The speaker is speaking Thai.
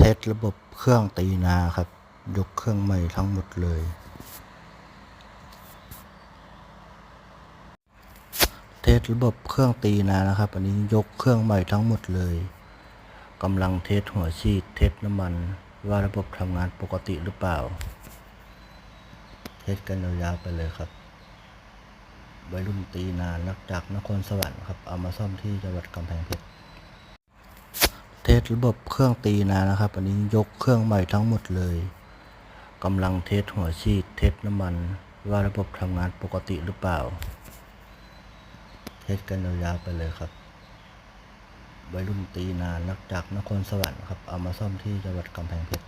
เทสระบบเครื่องตีนาครับ ยกเครื่องใหม่ทั้งหมดเลย เทสระบบเครื่องตีนานะครับ อันนี้ยกเครื่องใหม่ทั้งหมดเลยกำลังเทสหัวฉีดเทสน้ำมัน ว่าระบบทำงานปกติหรือเปล่า เทสกันยาวๆไปเลยครับวัยรุ่นตีนานักจากนครสวรรค์ครับ เอามาซ่อมที่จังหวัดกำแพงเพชร ทสระบบเครื่องตีนานะครับ อันนี้ยกเครื่องใหม่ทั้งหมดเลยกำลังเทสหัวฉีดเทสน้ำมัน ว่าระบบทำงานปกติหรือเปล่า เทสกันยาวๆไปเลยครับวัยรุ่นตีนานักจากนครสวรรค์ครับเอามาซ่อมที่จังหวัดกำแพงเพชร